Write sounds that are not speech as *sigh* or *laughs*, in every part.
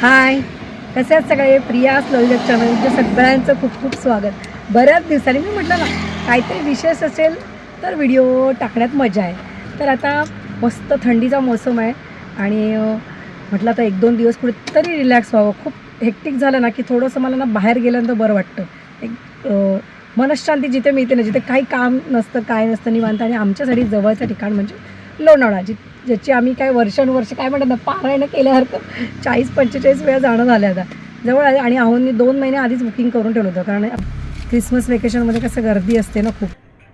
हाय. कसे आहेत सगळे प्रिया लोहिलक चॅनलच्या सगळ्यांचं खूप खूप स्वागत. बऱ्याच दिवसांनी मी म्हटलं ना काहीतरी विशेष असेल तर व्हिडिओ टाकण्यात मजा आहे. तर आता मस्त थंडीचा मोसम आहे आणि म्हटलं आता एक दोन दिवस कुठेतरी रिलॅक्स व्हावं. खूप हेक्टिक झालं ना की थोडंसं मला ना बाहेर गेल्यानंतर बरं वाटतं. एक मनशांती जिथे मिळते ना जिथे काही काम नसतं काय नसतं निवांत आणि आमच्यासाठी जवळचं ठिकाण म्हणजे लोणावळा जी ज्याची आम्ही काय वर्षानुवर्ष काय म्हणतात ना पारायण केल्यासारखं चाळीस पंचेचाळीस वेळा जाणं झालं आता. जवळ आहे आणि आहोंनी दोन महिने आधीच बुकिंग करून ठेवलं होतं कारण क्रिसमस वेकेशनमध्ये कसं गर्दी असते ना खूप.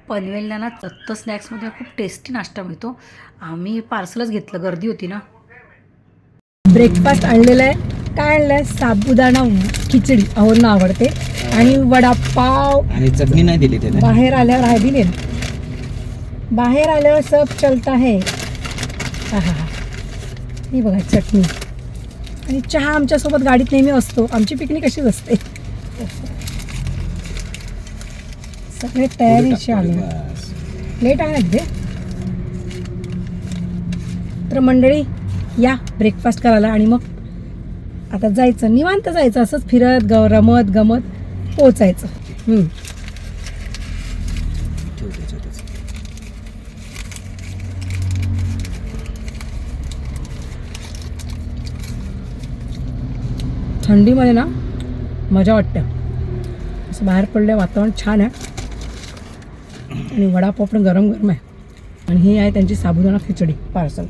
पनवेलला ना दत्त स्नॅक्समध्ये खूप टेस्टी नाश्ता मिळतो. आम्ही पार्सलच घेतलं गर्दी होती ना. ब्रेकफास्ट आणलेलं आहे. काय आणलं आहे साबुदाणा खिचडी अहोंना आवडते. आणि वडापाव. आणि चटणी नाही दिली बाहेर आल्यावर आहे दिले बाहेर आल्यावर सब चलता है. हा हा हा ही बघा चटणी. आणि चहा आमच्यासोबत गाडीत नेहमी असतो. आमची पिकनिक अशीच असते. सगळे तयारीचे आले लेट आहे अगदी तर मंडळी या ब्रेकफास्ट करायला आणि मग आता जायचं. निवांत जायचं. असंच फिरत ग रमत गमत पोचायचं. थंडीमध्ये ना मजा वाटते. असं बाहेर पडलं वातावरण छान आहे. आणि वडापाव पण गरम गरम आहे. आणि ही आहे त्यांची साबुदाणा खिचडी पार्सल.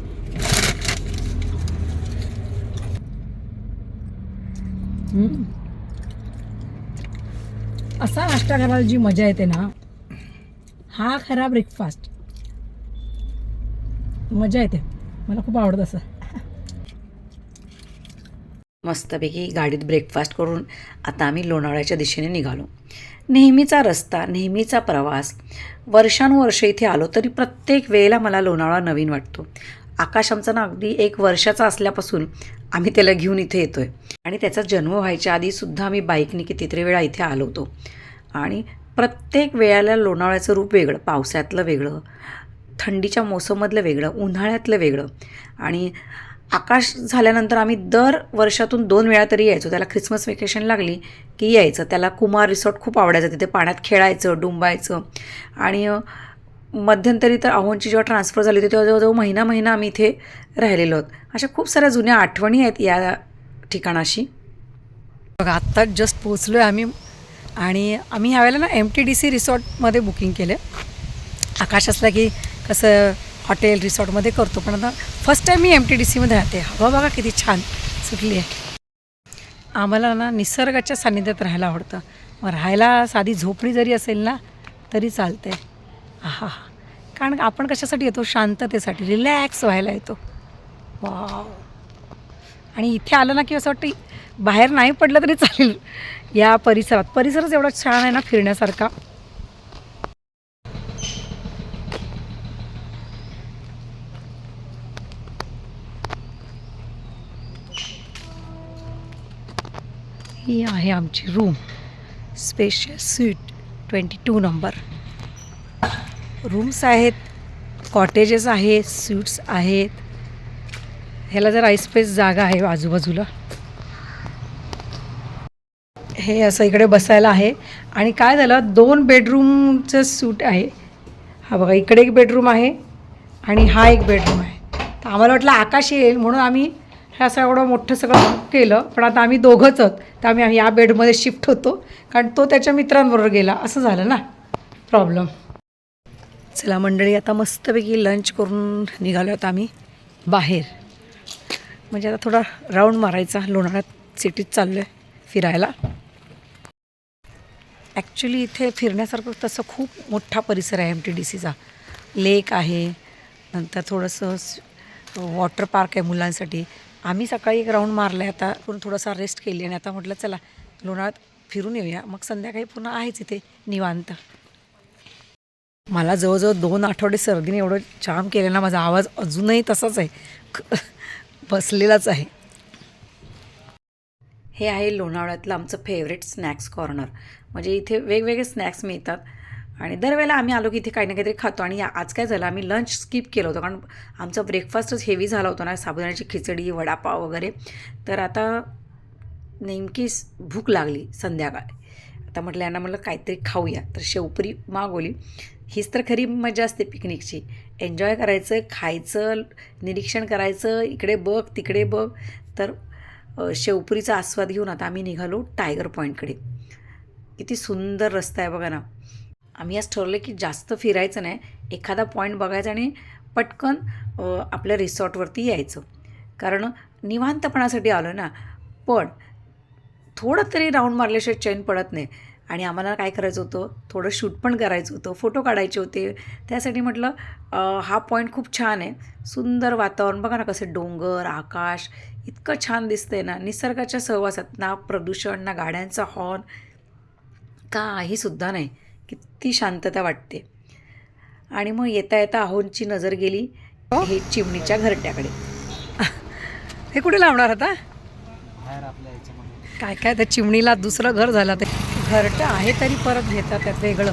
असा नाश्ता करायला जी मजा येते ना हा खरा ब्रेकफास्ट मजा येते. मला खूप आवडत असं. मस्तपैकी गाडीत ब्रेकफास्ट करून आता आम्ही लोणावळ्याच्या दिशेने निघालो. नेहमीचा रस्ता नेहमीचा प्रवास वर्षानुवर्ष इथे आलो तरी प्रत्येक वेळेला मला लोणावळा नवीन वाटतो. आकाश आमचा ना अगदी एक वर्षाचा असल्यापासून आम्ही त्याला घेऊन इथे येतो आहे आणि त्याचा जन्म व्हायच्या आधीसुद्धा आम्ही बाईकने कितीतरी वेळा इथे आलो होतो. आणि प्रत्येक वेळेला लोणावळ्याचं रूप वेगळं पावसाळ्यातलं वेगळं थंडीच्या मोसममधलं वेगळं उन्हाळ्यातलं वेगळं. आणि आकाश झाल्यानंतर आम्ही दर वर्षातून दोन वेळा तरी यायचो. त्याला ख्रिसमस वेकेशन लागली की यायचं. त्याला कुमार रिसॉर्ट खूप आवडायचं. तिथे पाण्यात खेळायचं डुंबायचं. आणि मध्यंतरी तर अहोंची जेव्हा ट्रान्सफर झाली होती तेव्हा जवळजवळ महिना महिना आम्ही इथे राहिलेलो आहोत. अशा खूप साऱ्या जुन्या आठवणी आहेत या ठिकाणाशी. बघा आत्ताच जस्ट पोचलो आहे आम्ही आणि आम्ही ह्यावेळेला ना एम टी डी सी रिसॉर्टमध्ये बुकिंग केलं. आकाश असला की कसं हॉटेल रिसॉर्टमध्ये करतो. पण आता फर्स्ट टाईम मी एम टी डी सीमध्ये राहते. हवा बघा किती छान सुटली आहे. आम्हाला ना निसर्गाच्या सान्निध्यात राहायला आवडतं. मग राहायला साधी झोपडी जरी असेल ना तरी चालते हा कारण आपण कशासाठी येतो? शांततेसाठी. रिलॅक्स व्हायला येतो. वाव आणि इथे आलं ना की असं वाटतं बाहेर नाही पडलं तरी चालेल. या परिसरात. परिसरच एवढा छान आहे ना फिरण्यासारखा. ही आहे आमची room special suite twenty two number rooms आहेत कॉटेजेस आहेत स्वीट्स आहेत. ह्याला जर आईस्पेस जागा आहे आजूबाजूला. हे असं इकडे बसायला आहे. आणि काय झालं दोन बेडरूमचं सूट आहे. हा बघा इकडे एक बेडरूम आहे आणि हा एक बेडरूम आहे. तर आम्हाला वाटलं आकाश येईल म्हणून आम्ही हे असं एवढं मोठं सगळं केलं पण आता आम्ही दोघंच आहोत तर आम्ही या बेडमध्ये शिफ्ट होतो कारण तो त्याच्या मित्रांबरोबर गेला असं झालं ना? प्रॉब्लेम. चला मंडळी आता मस्तपैकी लंच करून निघालो आहोत आम्ही बाहेर. म्हणजे आता थोडा राऊंड मारायचा लोणाऱ्यात सिटीत चाललो आहे फिरायला. ॲक्च्युली इथे फिरण्यासारखं तसं खूप मोठा परिसर आहे एम टी डी सीचा लेक आहे नंतर थोडंसं वॉटर पार्क आहे मुलांसाठी. आम्ही सकाळी एक राऊंड मारला आहे आता. पूर्ण थोडासा रेस्ट केली आणि आता म्हटलं चला लोणावळ्यात फिरून येऊया. मग संध्याकाळी पुन्हा आहेच इथे निवांत. मला जवळजवळ दोन आठवडे सर्दीने एवढं जाम केलं ना माझा आवाज अजूनही तसाच आहे. *laughs* बसलेलाच आहे. हे आहे लोणावळ्यातलं आमचं फेवरेट स्नॅक्स कॉर्नर म्हणजे इथे वेगवेगळे स्नॅक्स मिळतात. आणि दरवेळेला आम्ही आलो की इथे काही ना काहीतरी खातो. आणि आज काय झालं आम्ही लंच स्किप केलं होतं. कारण आमचा ब्रेकफास्टच हेवी झाला होता ना साबुदाण्याची खिचडी वडापाव वगैरे. तर आता नेमकी भूक लागली संध्याकाळ. आता म्हटलं यांना म्हटलं काहीतरी खाऊया. तर शेवपुरी मागवली. हीच तर खरी मजा असते पिकनिकची एन्जॉय करायचं खायचं निरीक्षण करायचं. इकडे बघ तिकडे बघ. तर शेवपुरीचा आस्वाद घेऊन आता आम्ही निघालो टायगर पॉईंटकडे किती सुंदर रस्ता आहे बघा ना. आम्ही आज ठरवलं की जास्त फिरायचं नाही. एखादा पॉईंट बघायचा आणि पटकन आपल्या रिसॉर्टवरती यायचं. कारण निवांतपणासाठी आलो ना. पण थोडं तरी राऊंड मारल्याशिवाय चैन पडत नाही. आणि आम्हाला काय करायचं होतं? थोडं शूट पण करायचं होतं. फोटो काढायचे होते. त्यासाठी म्हटलं हा पॉईंट खूप छान आहे. सुंदर वातावरण. बघा ना कसं डोंगर आकाश इतकं छान दिसतंय ना. निसर्गाच्या सहवासात ना प्रदूषण ना गाड्यांचा हॉर्न काही सुद्धा नाही. किती शांतता वाटते. आणि मग येता येता आहोंची नजर गेली हे चिमणीच्या घरट्याकडे. हे कुठे लावणार आता? काय काय त्या चिमणीला दुसरं घर झालं ते घरटं आहे तरी परत घेतात त्यात वेगळं.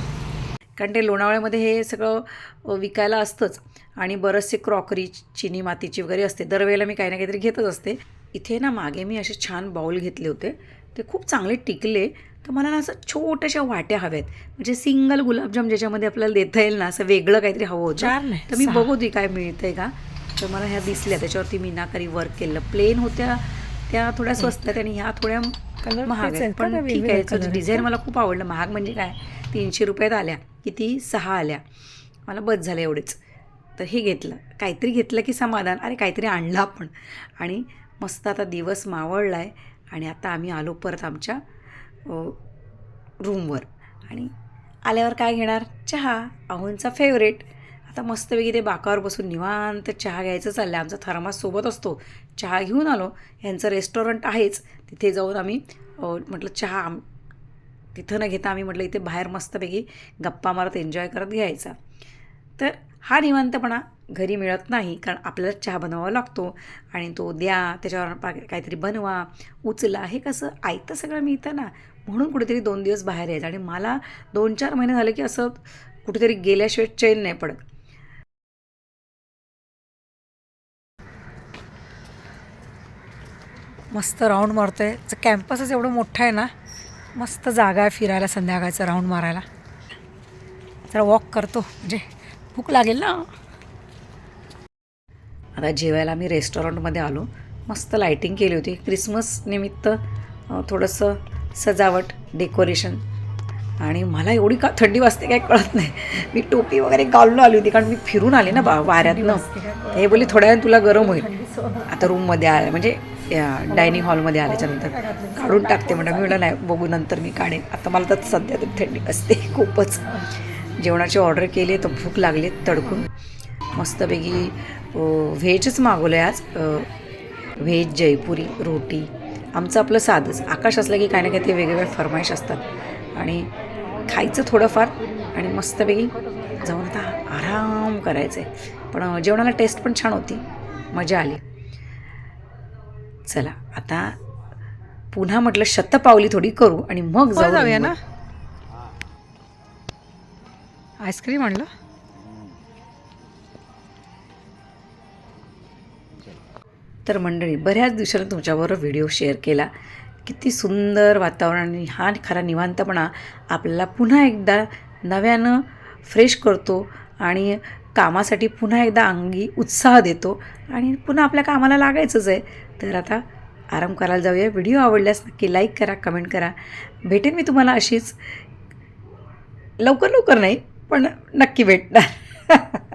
कारण ते लोणावळ्यामध्ये हे सगळं विकायला असतंच. आणि बरेचसे क्रॉकरी चिनी मातीची वगैरे असते. दरवेळेला मी काही ना काहीतरी घेतच असते. इथे ना मागे मी असे छान बाऊल घेतले होते. ते खूप चांगले टिकले. तर मला ना असं छोट्याशा वाट्या हव्यात. म्हणजे सिंगल गुलाबजाम ज्याच्यामध्ये आपल्याला देता येईल ना असं वेगळं काहीतरी हवं होतं. चार नाही, तर मी. बघू काय मिळतंय का. तर मला ह्या दिसल्या त्याच्यावरती मीनाकारी वर्क केलं. प्लेन होत्या त्या थोड्या स्वस्त आहेत आणि ह्या थोड्या महाग आहेत? पण ठीक आहे डिझाईन? मला खूप आवडलं. महाग म्हणजे काय तीनशे रुपयात आल्या किती? सहा आल्या. मला बस झालं एवढेच. तर हे घेतलं. काहीतरी घेतलं की समाधान. अरे काहीतरी आणलं आपण. आणि मस्त आता दिवस मावळला आहे आणि आता आम्ही आलो परत आमच्या रूमवर आणि आल्यावर काय घेणार? चहा आहोंचा फेवरेट आता मस्तपैकी ते बाकावर बसून निवांत चहा घ्यायचं चाललं आहे आमचा थर्मास सोबत असतो. चहा घेऊन आलो. यांचं रेस्टॉरंट आहेच. तिथे जाऊन आम्ही म्हटलं चहा आम तिथं न घेता आम्ही म्हटलं इथे बाहेर मस्तपैकी गप्पा मारत एन्जॉय करत घ्यायचा. तर हा निवांतपणा घरी मिळत नाही. कारण आपल्याला चहा बनवावा लागतो. आणि तो द्या त्याच्यावर काहीतरी बनवा उचला. हे कसं आयतं सगळं मिळतं ना. म्हणून कुठेतरी दोन दिवस बाहेर यायचं. आणि मला दोन चार महिने झाले की असं कुठेतरी गेल्याशिवाय चैन नाही पडत. मस्त राऊंड मारतोय. कॅम्पसच एवढं मोठं आहे ना मस्त जागा आहे फिरायला संध्याकाळचं राऊंड मारायला. जरा वॉक करतो. म्हणजे भूक लागेल ना? आता जेवायला आम्ही रेस्टॉरंटमध्ये आलो. मस्त लाईटिंग केली होती. क्रिसमस निमित्त थोडंसं सजावट डेकोरेशन. आणि मला एवढी का थंडी वाजते काय कळत नाही. मी टोपी वगैरे घालून आली होती कारण मी फिरून आले ना बा वाऱ्यातनं. हे बोलली थोड्या वेळाने तुला गरम होईल. आता रूममध्ये आलं म्हणजे डायनिंग हॉलमध्ये आल्याच्यानंतर. काढून टाकते म्हणलं मी म्हणलं नाही बघू नंतर मी काढेन. आता मला तर सध्या तरी थंडी असते *laughs* खूपच. जेवणाची ऑर्डर केली तर भूक लागली तडकून. मस्तपैकी व्हेजच मागवलं आहे आज व्हेज जयपुरी रोटी आमचं आपलं साधंच. आकाश असलं की काही ना काही ते वेगवेगळे फरमाईश असतात. आणि खायचं थोडंफार आणि मस्तपैकी जाऊन आता आराम करायचं आहे पण जेवणाला टेस्ट पण छान होती. मजा आली. चला आता पुन्हा म्हटलं शतपावली थोडी करू आणि मग हो, जाऊ जाऊया ना. आईस्क्रीम आणलं? तर मंडळी बऱ्याच दिवसांनी तुमच्याबरोबर व्हिडिओ शेअर केला. किती सुंदर वातावरण आणि हा खरा निवांतपणा आपल्याला पुन्हा एकदा नव्यानं फ्रेश करतो आणि कामासाठी पुन्हा एकदा अंगी उत्साह देतो आणि पुन्हा आपल्या कामाला लागायचंच आहे. तर आता आराम करायला जाऊया. व्हिडिओ आवडल्यास नक्की लाईक करा कमेंट करा. भेटेन मी तुम्हाला अशीच. लवकर लवकर नाही पण नक्की भेटणार. *laughs*